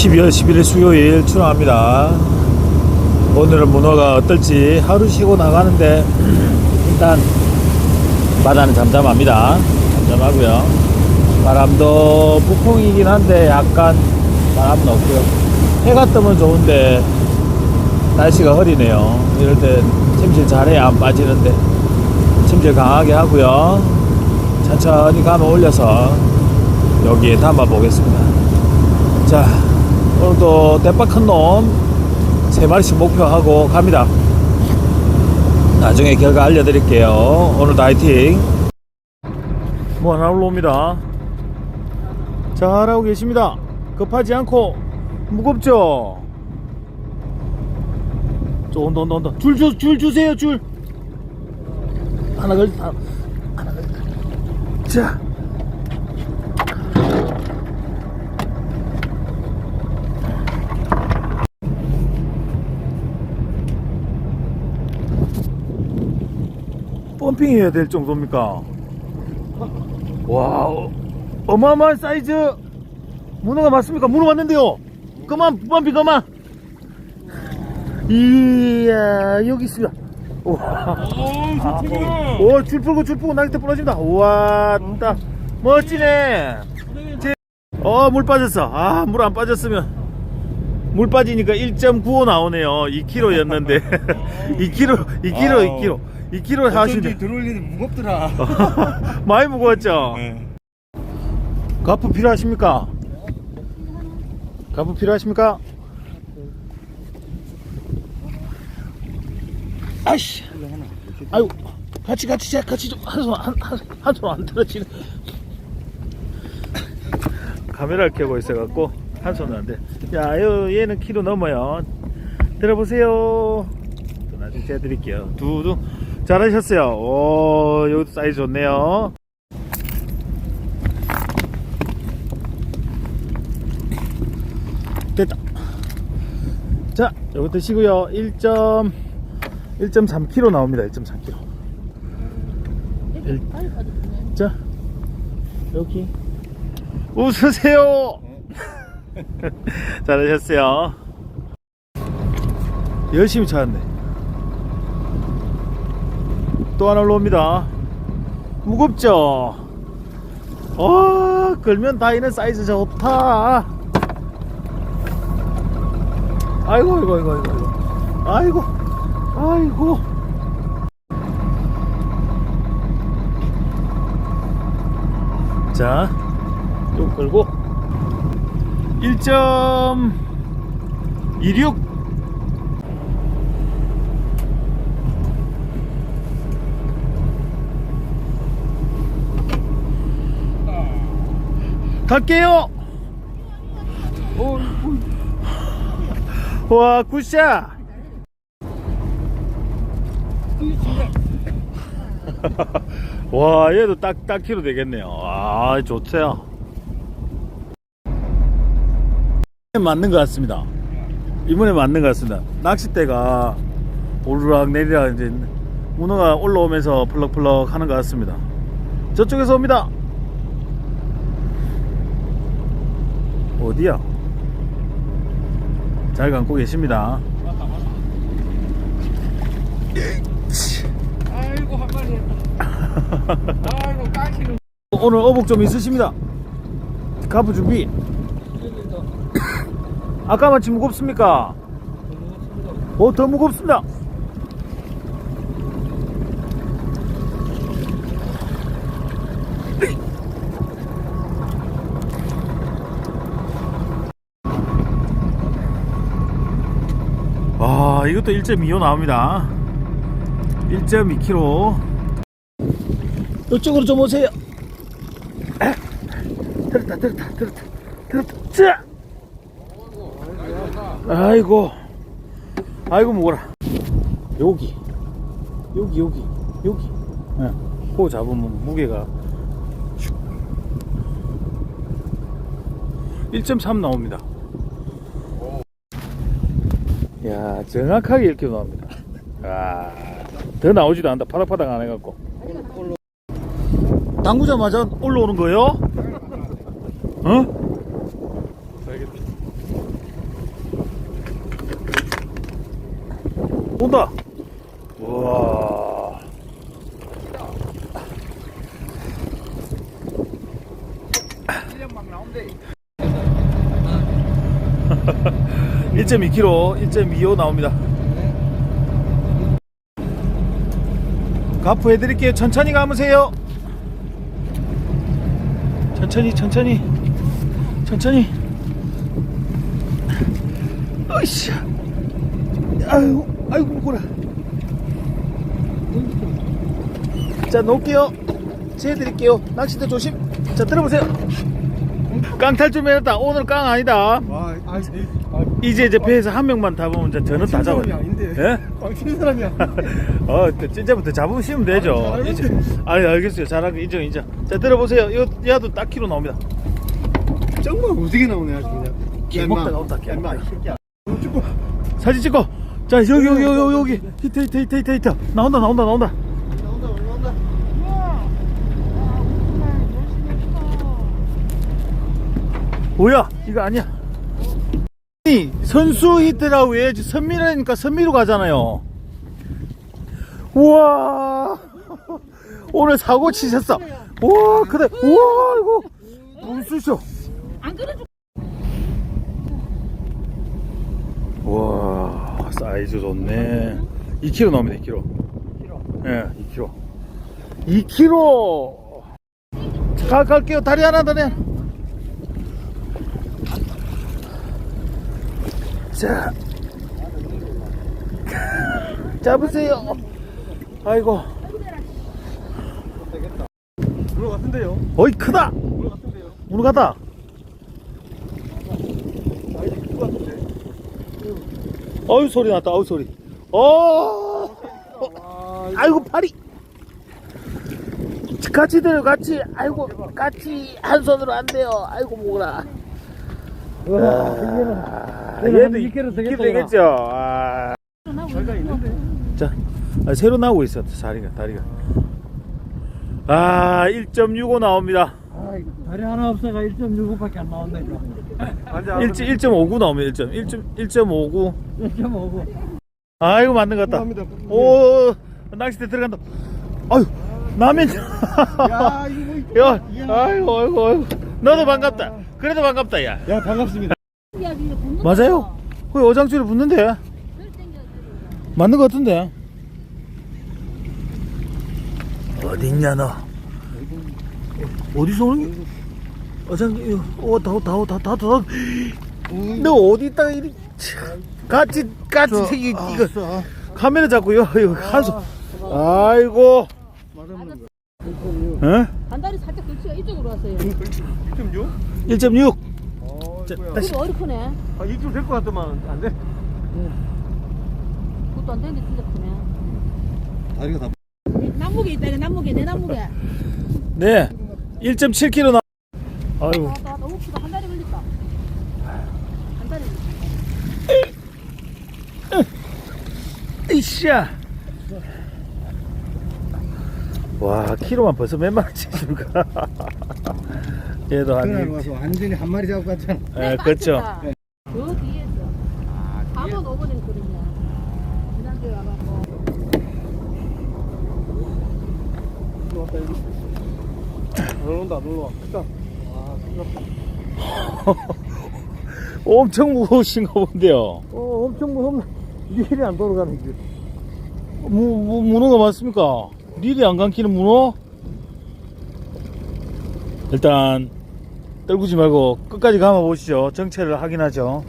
12월 11일 수요일 출항합니다. 오늘은 문어가 어떨지 하루 쉬고 나가는데 일단 바다는 잠잠합니다. 잠잠하고요. 바람도 북풍이긴 한데 약간 바람은 없고요. 해가 뜨면 좋은데 날씨가 흐리네요. 이럴 땐 침실 잘해야 안 빠지는데 침실 강하게 하고요. 천천히 가면 올려서 여기에 담아 보겠습니다. 자, 오늘도 대박 큰놈세 마리씩 목표하고 갑니다. 나중에 결과 알려드릴게요. 오늘도 화이팅! 뭐 하나 올라옵니다. 잘하고 계십니다. 급하지 않고 무겁죠? 저 온다 온다 온다. 줄, 주, 줄 주세요 줄. 하나 걸 하나, 하나 걸. 자. 펌핑해야 될 정도입니까? 와, 어, 어마어마한 사이즈 문어가 맞습니까? 문어 왔는데요. 그만, 펌핑 그만. 이야, 여기 있습니다. 와, 오, 줄 풀고 줄 풀고 날개 부러집니다. 우와, 따 멋지네. 제- 어, 물 빠졌어. 아, 물 안 빠졌으면. 물 빠지니까 1.95 나오네요. 2kg였는데. 2kg, 2kg, 2kg. 2kg 하시면 어쩐지 들어올리는데 무겁더라. 많이 무거웠죠? 네. 가프 필요하십니까? 가프 필요하십니까? 아이씨. 아유, 같이, 같이, 자, 같이 좀, 한 손, 한, 한, 한손안 떨어지네. 카메라를 켜고 있어갖고, 한 손은 안 돼. 야, 요, 얘는 키로 넘어요. 들어보세요. 또 나중에 재드릴게요. 두두. 잘하셨어요. 오, 여기도 사이즈 좋네요. 됐다. 자, 요거 드시고요. 1. 1.3kg 나옵니다. 1.3kg. 일- 자, 여기. 웃으세요! 잘하셨어요. 열심히 찾았네. 또 하나 올라옵니다. 무겁죠? 어, 걸면 다이는 사이즈 좋다. 아이고, 아이고, 아이고, 아이고. 아이고, 아이고. 자, 좀 끌고. 1.26. 갈게요. 와, 굿샷. 와, 얘도 딱, 딱 키로 되겠네요. 아, 좋죠. 맞는 것 같습니다. 이번에 맞는 것 같습니다. 낚싯대가 오르락 내리락 이제 문어가 올라오면서 펄럭펄럭 하는 것 같습니다. 저쪽에서 옵니다. 어디야? 잘 감고 계십니다. 아이고 한 마리 했다. 아이고 까시는. 오늘 어복 좀 있으십니다. 가부 준비. 아까 마치 무겁습니까? 어, 더 무겁습니다. 와, 이것도 1.25 나옵니다. 1.2kg. 이쪽으로 좀 오세요. 들었다, 들었다, 들었다, 들었다. 자! 아이고, 아이고, 무거라. 여기, 여기, 여기, 여기. 예, 코 잡으면 무게가 1.3 나옵니다. 정확하게 이렇게 나옵니다. 아, 더 나오지도 않다. 파닥파닥 안 해갖고. 당구자마자 올라오는 거예요? 어? 온다! 와. 1.2kg, 1.25 나옵니다. 가프 해드릴게요. 천천히 감으세요. 천천히, 천천히, 천천히. 어이씨. 아이고, 아이고, 무거라. 자, 놓을게요. 재드릴게요. 낚싯대 조심. 자, 들어보세요. 깡탈 좀 해놨다. 오늘 깡 아니다. 와, 아, 이제 이제 배에서 한 명만 잡으면 이제 저는 다 아닌데. 예? 광치는 사람이야. 어, 그 진짜부터 잡으시면 되죠. 이제, 아니, 알겠어요. 잘하고 인정, 인정. 자, 들어보세요. 요, 야도 딱 키로 나옵니다. 정말 오지게 나오네 아주 그냥. 개 먹다 나온다, 개 야, 임마, 먹다. 이 새끼야. 너 죽고. 사진 찍고. 자, 여기, 여기, 여기, 여기, 여기. 히트, 히트, 히트, 히트, 나온다, 나온다. 나온다, 나온다. 뭐야? 이거 아니야. 이 선수 히트라고 해야지. 선미라니까 선미로 가잖아요. 우와. 오늘 사고 치셨어. 우와, 그래. 우와, 이거. 무수쇼. 안 그래도 와 사이즈 좋네 2kg 나옵니다 2kg 예 2kg 2kg 가, 갈게요 다리 하나 더 내. 자. 잡으세요. 아이고. 그거 같은데요? 어이 크다. 그거 같은데요? 그거 같은데. 어우 소리 났다. 어우 소리. 어. 와, 아이고 팔이. 같이 들어 같이. 아이고 같이 한 손으로 안 돼요. 아이고 목라 아, 얘는 얘도 한 2kg 2kg 되겠다, 되겠죠 아. 자 아, 새로 나오고 있어 다리가 다리가 아 1.65 나옵니다 아, 다리 하나 없어가 1.65밖에 안 나온다니까. 앉아. 1.59 나옵니다 1.1.59 1.5고. 아이고 맞는 것 같다. 오 낚싯대 들어간다 아유 라면 야, 이거 뭐. 야, 아이고, 아이고, 아이고. 너도 반갑다. 그래도 반갑다, 야. 야, 반갑습니다. 맞아요. 거기 어장줄이 붙는데. 맞는 것 같은데. 어딨냐, 너? 어디서 오는 게? 어장, 이거, 어, 다, 다, 다, 다, 다. 너 어디 있다가 이리, 참, 같이, 같이, 저, 이, 아, 이거, 아. 카메라 잡고, 이거, 이거, 한손. 아이고, 맞았는 거. 어? 반다리 살짝 걸치가 이쪽으로 왔어요. 1.6? 1.6. 어, 자, 이거야. 다시. 그거 어리 크네. 아, 2kg 될것 같더만 안 돼. 그것도 안 되는데 진짜 크네. 다리가 다. 남무게 있다 이거 남무게 내 남무게. 네. 1.7kg 나. 아이고. 나, 나 너무 크다 한 다리 걸렸다. 한 다리. 이씨야. 와, 키로만 벌써 몇 마리씩 줄까? 얘도 한. 그날 일- 와서 완전히 한 마리 잡고 갔잖아. 예, 그렇죠. 그 뒤에서. 한번 오버된 거리냐. 지난주에 와갖고. 놀러 왔다 여기. 놀러 온다 놀러 와. 크다. 와, 크다. 엄청 무거우신가 본데요. 어, 엄청 무섭네. 일이 안 돌아가는 길. 무, 무, 문어가 맞습니까? 릴이 안 감기는 문어? 일단, 떨구지 말고 끝까지 감아 보시죠. 정체를 확인하죠.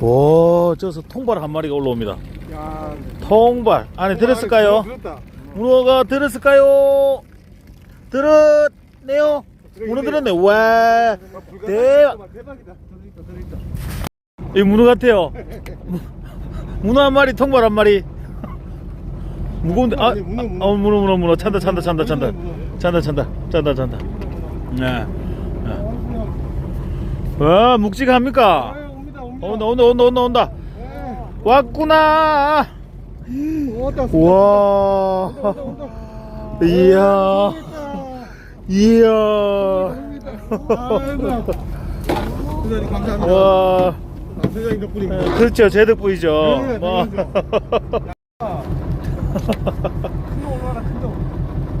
오, 저서 통발 한 마리가 올라옵니다. 야, 통발. 안에 들었을까요? 들었다. 문어가 들었을까요? 들었네요. 문어 들었네. 와, 대박. 대박이다. 들어있다, 들어있다. 이 문어 같아요. 무- 문어 한 마리, 통발 한 마리. 무거운데, 아, 아니, 문어, 문어. 아, 문어, 문어, 문어. 찬다, 찬다, 찬다, 찬다. 찬다, 찬다, 찬다, 찬다. 네. 네. 와, 묵직합니까? 아, 옵니다, 옵니다. 온다, 온다, 온다, 온다, 온다. 네. 왔구나. 와. 이야. 이야. 부장님 감사합니다. 와. 덕분입니다. 어, 그렇죠 제 덕분이죠 네, 뭐.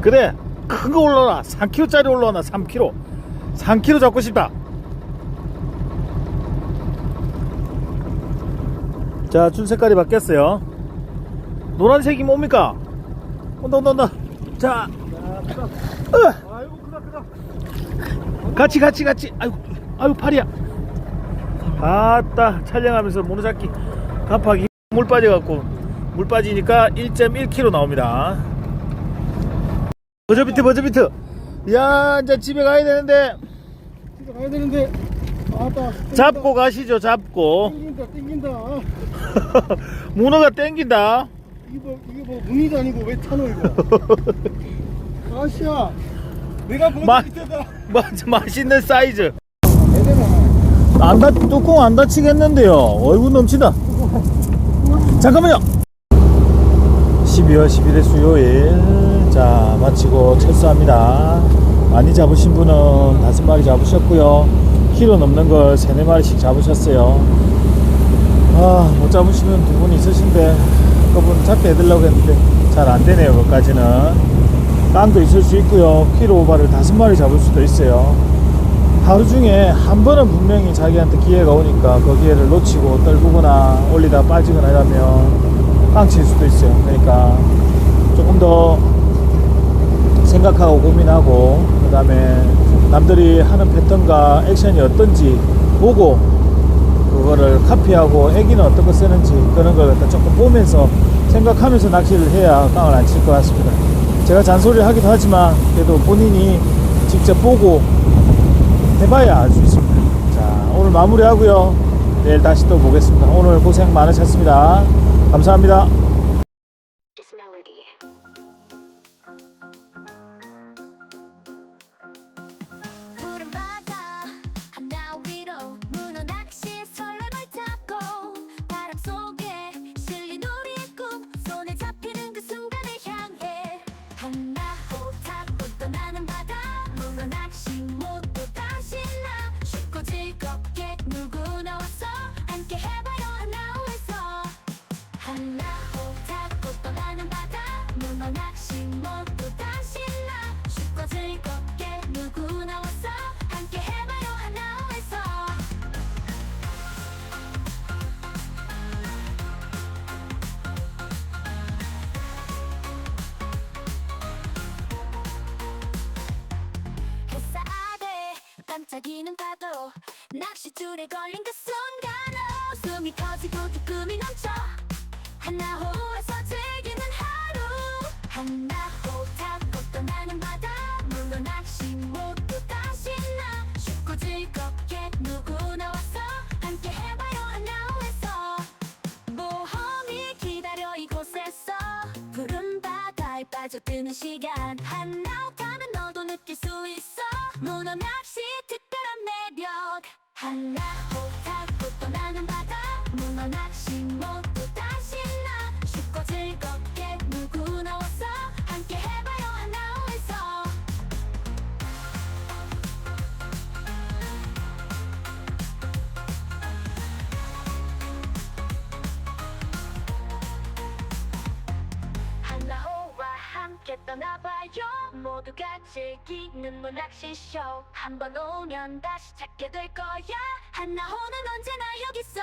그래 큰거 올라라 3kg짜리 올라와나? 3kg 3kg 잡고 싶다. 자 줄 색깔이 바뀌었어요. 노란색이 뭡니까? 온다 온다 온다 자. 으, 아이고 크다 크다. 같이 같이 같이. 아이고 아이고 팔이야. 아따 촬영하면서 모노잡기. 갑하기 물 빠져갖고. 물 빠지니까 1.1kg 나옵니다 버저비트 버저비트 야 이제 집에 가야 되는데 집에 가야 되는데. 아따. 잡고 가시죠 잡고 땡긴다 땡긴다. 문어가 땡긴다 이게 뭐 이게 뭐 문이도 아니고 왜 타노 이거. 아씨야. 내가 본 마- 밑에다. 맞아 맛있는 사이즈 애들아. 안 다, 뚜껑 안 닫히겠는데요 어이구 넘친다 잠깐만요 12월 11일 수요일 자 마치고 철수합니다. 많이 잡으신 분은 다섯 마리 잡으셨고요. 키로 넘는 걸 세네 마리씩 잡으셨어요. 아 못 잡으시는 두 분 있으신데 그분 잡게 해드리려고 했는데 잘 안되네요 그까지는. 깡도 있을 수 있고요. 키로 오바를 다섯 마리 잡을 수도 있어요. 하루 중에 한 번은 분명히 자기한테 기회가 오니까 그 기회를 놓치고 떨구거나 올리다 빠지거나 이러면 깡칠 수도 있어요. 그러니까 조금 더 생각하고 고민하고 그 다음에 남들이 하는 패턴과 액션이 어떤지 보고 그거를 카피하고 애기는 어떤 거 쓰는지 그런 걸 갖다 조금 보면서 생각하면서 낚시를 해야 깡을 안 칠 것 같습니다. 제가 잔소리를 하기도 하지만 그래도 본인이 직접 보고 해봐야 알 수 있습니다. 자, 오늘 마무리하고요. 내일 다시 또 보겠습니다. 오늘 고생 많으셨습니다. 감사합니다. 반짝이는 파도 낚싯줄에 걸린 그 순간 웃음이 커지고 기쁨이 넘쳐 하나호에서 즐기는 하루 하나호 타고 떠나는 바다 문어 낚시 모두 다시 나 쉽고 즐겁게 누구나 와서 함께 해봐요 하나호에서 모험이 기다려 이곳에서 푸른 바다에 빠져드는 시간 하나 가면 너도 느낄 수 있어 문어 낚시 Allah. 함께 떠나봐요. 모두가 즐기는 문낚시쇼. 한번 오면 다시 찾게 될 거야. 하나호는 언제나 여기 있어